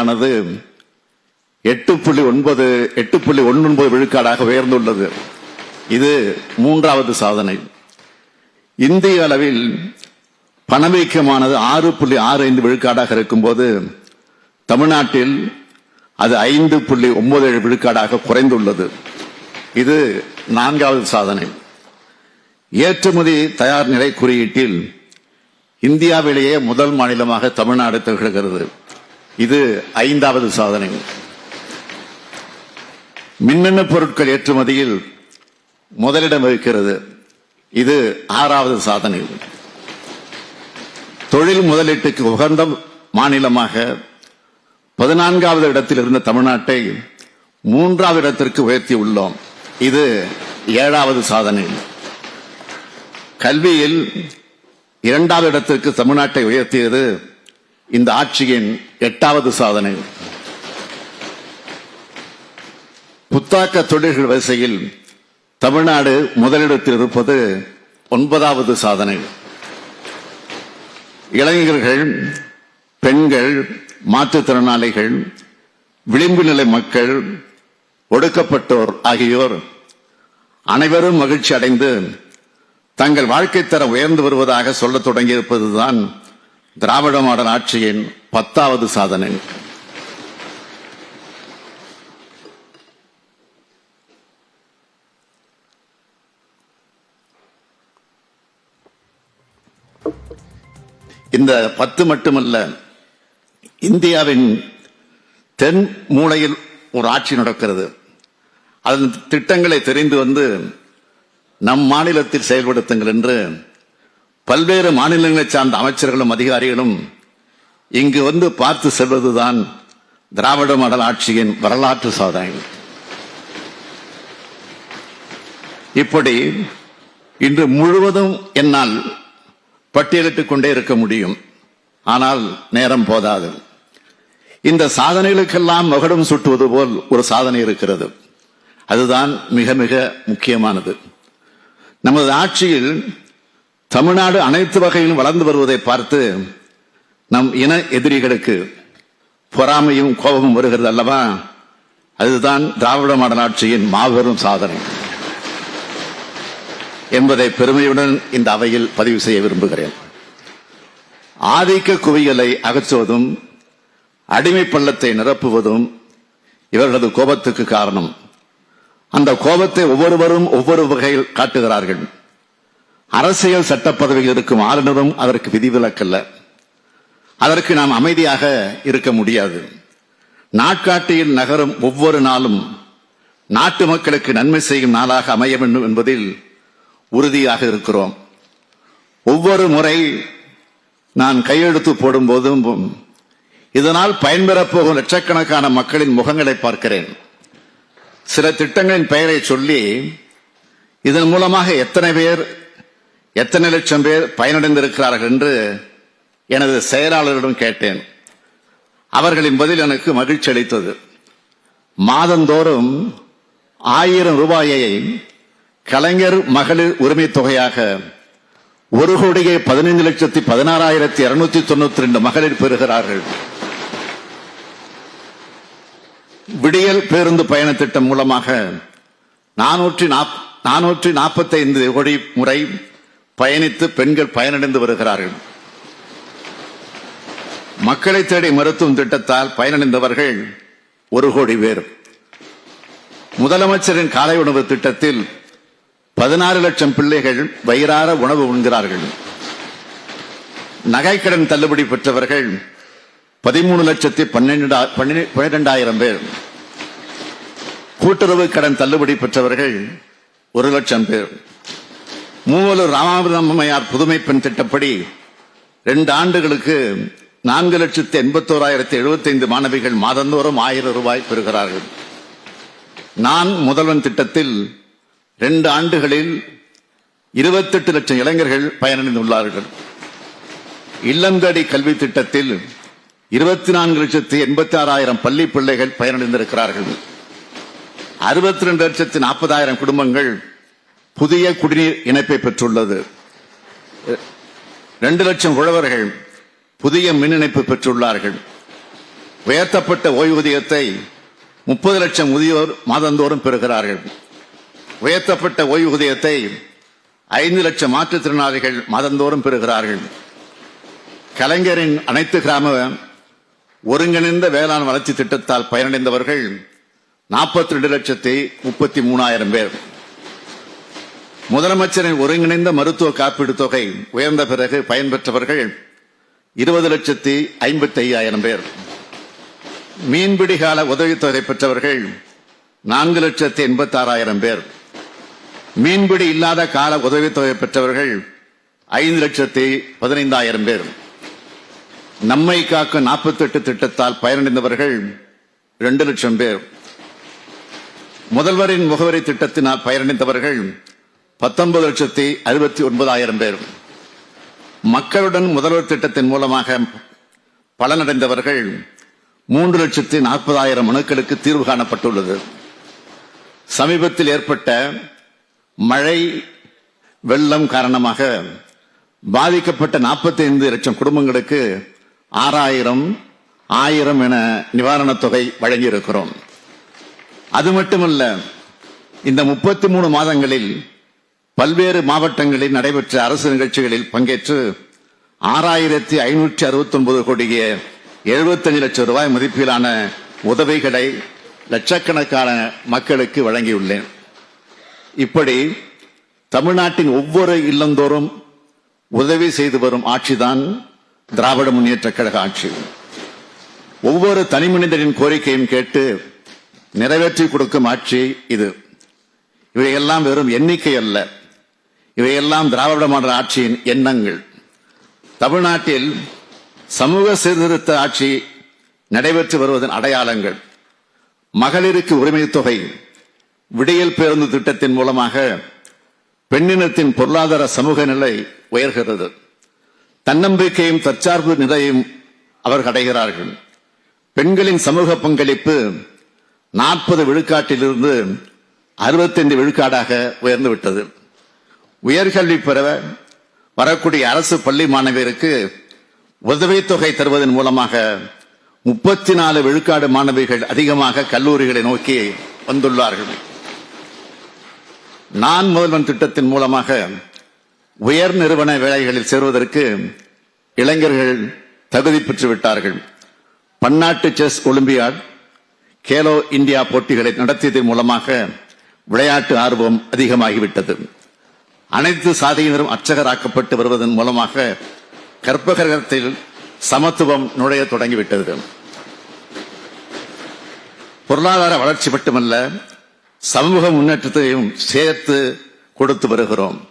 ஆனது எட்டு புள்ளி ஒன்பது எட்டு புள்ளி ஒன்பது விழுக்காடாக உயர்ந்துள்ளது. இது மூன்றாவது சாதனை. இந்திய அளவில் பணவீக்கமானது ஆறு புள்ளி ஆறு ஐந்து விழுக்காடாக இருக்கும்போது தமிழ்நாட்டில் அது ஐந்து புள்ளி ஒன்பது ஏழு விழுக்காடாக குறைந்துள்ளது. இது நான்காவது சாதனை. ஏற்றுமதி தயார் நிலை குறியீட்டில் இந்தியாவிலேயே முதல் மாநிலமாக தமிழ்நாடு திகழ்கிறது. இது ஐந்தாவது சாதனை. மின்னணு பொருட்கள் ஏற்றுமதியில் முதலிடம் வகிக்கிறது. இது ஆறாவது சாதனை. தொழில் முதலீட்டுக்கு உகந்த மாநிலமாக பதினான்காவது இடத்தில் இருந்த தமிழ்நாட்டை மூன்றாவது இடத்திற்கு உயர்த்தி உள்ளோம். இது ஏழாவது சாதனை. கல்வியில் இரண்டாவது இடத்திற்கு தமிழ்நாட்டை உயர்த்தியது இந்த ஆட்சியின் எட்டாவது சாதனை. புத்தாக்க தொழில்கள் வரிசையில் தமிழ்நாடு முதலிடத்தில் இருப்பது ஒன்பதாவது சாதனை. இளைஞர்கள் பெண்கள் மாற்றுத்திறனாளிகள் விளிம்பு நிலை மக்கள் ஒடுக்கப்பட்டோர் ஆகியோர் அனைவரும் மகிழ்ச்சி அடைந்து தங்கள் வாழ்க்கை தரம் உயர்ந்து வருவதாக சொல்லத் தொடங்கியிருப்பதுதான் திராவிட மாடல் ஆட்சியின் பத்தாவது சாதனை. இந்த பத்து மட்டுமல்ல இந்தியாவின் தென் மூலையில் ஒரு ஆட்சி நடக்கிறது. அதன் திட்டங்களை தெரிந்து வந்து நம் மாநிலத்தில் செயல்படுத்துங்கள் என்று பல்வேறு மாநிலங்களைச் சார்ந்த அமைச்சர்களும் அதிகாரிகளும் இங்கு வந்து பார்த்து செல்வதுதான் திராவிட மடல் ஆட்சியின் வரலாற்று சாதனைகள் இப்படி இன்று முழுவதும் என்னால் பட்டியலிட்டுக் கொண்டே இருக்க முடியும். ஆனால் நேரம் போதாது. இந்த சாதனைகளுக்கெல்லாம் மகடம் சுட்டுவது போல் ஒரு சாதனை இருக்கிறது. அதுதான் மிக மிக முக்கியமானது. நமது ஆட்சியில் தமிழ்நாடு அனைத்து வகையிலும் வளர்ந்து வருவதை பார்த்து நம் இன எதிரிகளுக்கு பொறாமையும் கோபமும் வருகிறது அல்லவா? அதுதான் திராவிட மாடல் ஆட்சியின் மாபெரும் சாதனை. என்பதை பெருமையுடன் இந்த அவையில் பதிவு செய்ய விரும்புகிறேன். ஆதிக்க குவியலை அகற்றுவதும் அடிமை பள்ளத்தை நிரப்புவதும் இவர்களது கோபத்துக்கு காரணம். அந்த கோபத்தை ஒவ்வொருவரும் ஒவ்வொரு வகையில் காட்டுகிறார்கள். அரசியல் சட்ட பதவியில் இருக்கும் ஆளுநரும் அதற்கு விதிவிலக்கல்ல. அதற்கு நாம் அமைதியாக இருக்க முடியாது. நாட்காட்டியில் நகரும் ஒவ்வொரு நாளும் நாட்டு மக்களுக்கு நன்மை செய்யும் நாளாக அமைய வேண்டும் என்பதில் உறுதியாக இருக்கிறோம். ஒவ்வொரு முறை நான் கையெழுத்து போடும் போதும் இதனால் பயன்பெறப் போகும் லட்சக்கணக்கான மக்களின் முகங்களை பார்க்கிறேன். சில திட்டங்களின் பெயரை சொல்லி இதன் மூலமாக எத்தனை பேர் எத்தனை லட்சம் பேர் பயனடைந்திருக்கிறார்கள் என்று எனது செயலாளரிடம் கேட்டேன். அவர்களின் பதில் எனக்கு மகிழ்ச்சி அளித்தது. மாதந்தோறும் ஆயிரம் ரூபாயை கலைஞர் மகளிர் உரிமை தொகையாக ஒரு கோடியே பதினைந்து லட்சத்தி பதினாறாயிரத்தி இருநூத்தி தொண்ணூத்தி ரெண்டு மகளிர் பெறுகிறார்கள். விடியல் பேருந்து பயண திட்டம் மூலமாக நானூற்றி நானூற்றி நாற்பத்தி ஐந்து கோடி முறை பயணித்து பெண்கள் பயனடைந்து வருகிறார்கள். மக்களை தேடி மருத்துவம் திட்டத்தால் பயனடைந்தவர்கள் ஒரு கோடி பேர். முதலமைச்சரின் காலை உணவு திட்டத்தில் பதினாறு லட்சம் பிள்ளைகள் வயிறார உணவு உண்கிறார்கள். நகைக்கடன் தள்ளுபடி பெற்றவர்கள் பதிமூணு லட்சத்தி பன்னெண்டு பன்னிரெண்டாயிரம் பேர். கூட்டுறவு கடன் தள்ளுபடி பெற்றவர்கள் ஒரு லட்சம் பேர். மூவலூர் ராமாமிரமையார் புதுமை பெண் திட்டப்படி ரெண்டு ஆண்டுகளுக்கு நான்கு லட்சத்தி எண்பத்தோராயிரத்தி எழுபத்தைந்து மாணவிகள் மாதந்தோறும் ஆயிரம் ரூபாய் பெறுகிறார்கள். நான் முதல்வன் திட்டத்தில் ரெண்டு ஆண்டுகளில் இருபத்தெட்டு லட்சம் இளைஞர்கள் பயனடைந்துள்ளார்கள். இல்லந்தடி கல்வி திட்டத்தில் இருபத்தி நான்கு லட்சத்தி எண்பத்தி ஆறாயிரம் பள்ளி பிள்ளைகள் பயனடைந்திருக்கிறார்கள். அறுபத்தி ரெண்டு லட்சத்தி நாற்பதாயிரம் குடும்பங்கள் புதிய குடிநீர் இணைப்பை பெற்றுள்ளது. ரெண்டு லட்சம் உழவர்கள் புதிய மின் இணைப்பு பெற்றுள்ளார்கள். உயர்த்தப்பட்ட ஓய்வூதியத்தை முப்பது லட்சம் முதியோர் மாதந்தோறும் பெறுகிறார்கள். உயர்த்தப்பட்ட ஓய்வூதியத்தை ஐந்து லட்சம் மாற்றுத்திறனாளிகள் மாதந்தோறும் பெறுகிறார்கள். கலைஞரின் அனைத்து கிராம ஒருங்கிணைந்த வேளாண் வளர்ச்சி திட்டத்தால் பயனடைந்தவர்கள் நாற்பத்தி ரெண்டு லட்சத்தி முப்பத்தி மூணாயிரம் பேர். முதலமைச்சரின் ஒருங்கிணைந்த மருத்துவ காப்பீடு தொகை உயர்ந்த பிறகு பயன்பெற்றவர்கள் இருபது லட்சத்தி ஐம்பத்தி ஐயாயிரம் பேர். மீன்பிடி கால உதவித்தொகை பெற்றவர்கள் நான்கு லட்சத்தி எண்பத்தி ஆறாயிரம் பேர். மீன்பிடி இல்லாத கால உதவித்தொகை பெற்றவர்கள் ஐந்து லட்சத்தி பதினைந்தாயிரம் பேர். நம்மை காக்கும் நாற்பத்தெட்டு திட்டத்தால் பயனடைந்தவர்கள் இரண்டு லட்சம் பேர். முதல்வரின் முகவரி திட்டத்தினால் பயனடைந்தவர்கள் பத்தொன்பது லட்சத்தி அறுபத்தி ஒன்பதாயிரம் பேர் மக்களுடன் முதல்வர் திட்டத்தின் மூலமாக பலனடைந்தவர்கள் மூன்று லட்சத்தி நாற்பதாயிரம் மனுக்களுக்கு தீர்வு காணப்பட்டுள்ளது. சமீபத்தில் ஏற்பட்ட மழை வெள்ளம் காரணமாக பாதிக்கப்பட்ட 45 லட்சம் குடும்பங்களுக்கு ஆறாயிரம் ஆயிரம் என நிவாரணத் தொகை வழங்கியிருக்கிறோம். அது மட்டுமல்ல இந்த முப்பத்தி மூணு மாதங்களில் பல்வேறு மாவட்டங்களில் நடைபெற்ற அரசு நிகழ்ச்சிகளில் பங்கேற்று ஆறாயிரத்தி ஐநூற்றி அறுபத்தி ஒன்பது கோடியே எழுபத்தஞ்சு லட்சம் ரூபாய் மதிப்பிலான உதவிகளை லட்சக்கணக்கான மக்களுக்கு வழங்கியுள்ளேன். இப்படி தமிழ்நாட்டின் ஒவ்வொரு இல்லந்தோறும் உதவி செய்து வரும் ஆட்சிதான் திராவிட முன்னேற்ற கழக ஆட்சி. ஒவ்வொரு தனி மனிதனின் கோரிக்கையும் கேட்டு நிறைவேற்றி கொடுக்கும் ஆட்சி இது. இவையெல்லாம் வெறும் எண்ணிக்கை அல்ல. இவையெல்லாம் திராவிட மாடல் ஆட்சியின் எண்ணங்கள். தமிழ்நாட்டில் சமூக சீர்திருத்த ஆட்சி நடைபெற்று வருவதன் அடையாளங்கள். மகளிருக்கு உரிமை தொகை விடியல் பேருந்து திட்டத்தின் மூலமாக பெண்ணினத்தின் பொருளாதார சமூக நிலை உயர்கிறது. தன்னம்பிக்கையும் தற்சார்பு நிலையும் அவர்கள் அடைகிறார்கள். பெண்களின் சமூக பங்களிப்பு நாற்பது விழுக்காட்டிலிருந்து அறுபத்தைந்து விழுக்காடாக உயர்ந்துவிட்டது. உயர்கல்வி பெற வரக்கூடிய அரசு பள்ளி மாணவியருக்கு உதவித்தொகை தருவதன் மூலமாக முப்பத்தி நாலு விழுக்காடு மாணவிகள் அதிகமாக கல்லூரிகளை நோக்கி வந்துள்ளார்கள். நான் முதல்வன் திட்டத்தின் மூலமாக உயர் நிறுவன வேலைகளில் சேருவதற்கு இளைஞர்கள் தகுதி பெற்று விட்டார்கள் பன்னாட்டு செஸ் ஒலிம்பியாட் கேலோ இந்தியா போட்டிகளை நடத்தியதன் மூலமாக விளையாட்டு ஆர்வம் அதிகமாகிவிட்டது. அனைத்து சாதியினரும் அர்ச்சகராக்கப்பட்டு வருவதன் மூலமாக கற்பகரகத்தில் சமத்துவம் நுழைய தொடங்கிவிட்டது. பொருளாதார வளர்ச்சி மட்டுமல்ல சமூக முன்னேற்றத்தையும் சேர்த்து கொடுத்து வருகிறோம்.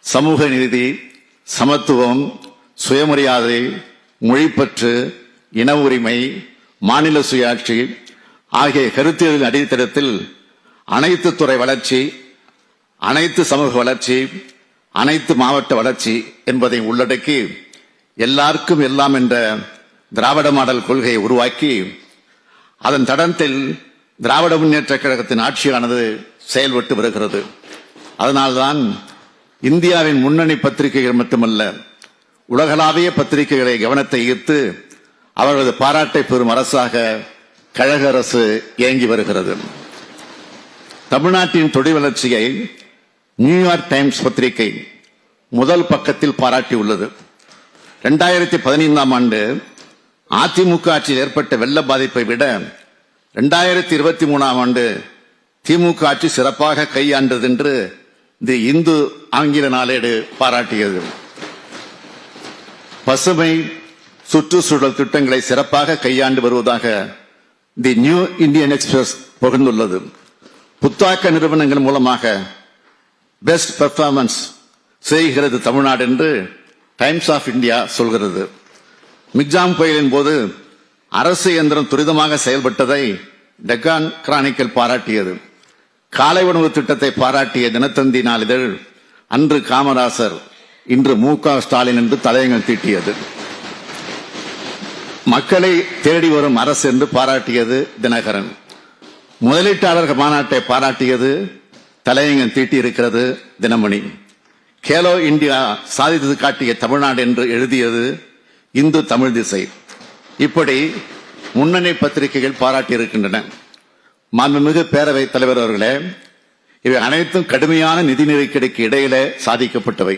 சமூக நீதி சமத்துவம் சுயமரியாதை மொழிப்பற்று இன உரிமை மாநில சுயாட்சி ஆகிய கருத்தியலின் அடித்தளத்தில் அனைத்து துறை வளர்ச்சி அனைத்து சமூக வளர்ச்சி அனைத்து மாவட்ட வளர்ச்சி என்பதை உள்ளடக்கி எல்லாருக்கும் எல்லாம் என்ற திராவிட மாடல் கொள்கையை உருவாக்கி அதன் தடத்தில் திராவிட முன்னேற்ற கழகத்தின் ஆட்சியானது செயல்பட்டு வருகிறது. அதனால்தான் இந்தியாவின் முன்னணி பத்திரிகைகள் மட்டுமல்ல உலகளாவிய பத்திரிகைகளை கவனத்தை ஈர்த்து அவர்களது பாராட்டை பெறும் அரசாக கழக அரசு இயங்கி வருகிறது. தமிழ்நாட்டின் தொழில் வளர்ச்சியை நியூயார்க் டைம்ஸ் பத்திரிகை முதல் பக்கத்தில் பாராட்டியுள்ளது. ரெண்டாயிரத்தி பதினைந்தாம் ஆண்டு அதிமுக ஆட்சியில் ஏற்பட்ட வெள்ள பாதிப்பை விட ரெண்டாயிரத்தி இருபத்தி மூணாம் ஆண்டு திமுக ஆட்சி சிறப்பாக கையாண்டது என்று தி இந்து ஆங்கில நாளேடு பாராட்டியது. பசுமை சுற்றுச்சூழல் திட்டங்களை சிறப்பாக கையாண்டு வருவதாக தி நியூ இந்தியன் எக்ஸ்பிரஸ் புகழ்ந்துள்ளது. புத்தாக்க நிறுவனங்கள் மூலமாக பெஸ்ட் பெர்ஃபார்மன்ஸ் செய்கிறது தமிழ்நாடு என்று டைம்ஸ் ஆஃப் இந்தியா சொல்கிறது. மிக்ஜாம் புயலின் போது அரசு இயந்திரம் துரிதமாக செயல்பட்டதை டெக்கான் கிரானிக்கல் பாராட்டியது. காலை உணவு திட்டத்தை பாராட்டிய தினத்தந்தி நாளிதழ் அன்று காமராசர் இன்று மு க ஸ்டாலின் என்று தலையங்கள் தீட்டியது. மக்களை தேடி வரும் அரசு என்று பாராட்டியது தினகரன். முதலீட்டாளர்கள் மாநாட்டை பாராட்டியது தலையங்கம் தீட்டியிருக்கிறது தினமணி. கேலோ இந்தியா சாதித்தது காட்டிய தமிழ்நாடு என்று எழுதியது இந்து தமிழ் திசை. இப்படி முன்னணி பத்திரிகைகள் பாராட்டி இருக்கின்றன. மாண்புமிகு பேரவைத் தலைவர் அவர்களே இவை அனைத்தும் கடுமையான நிதி நெருக்கடிக்கு இடையிலே சாதிக்கப்பட்டவை.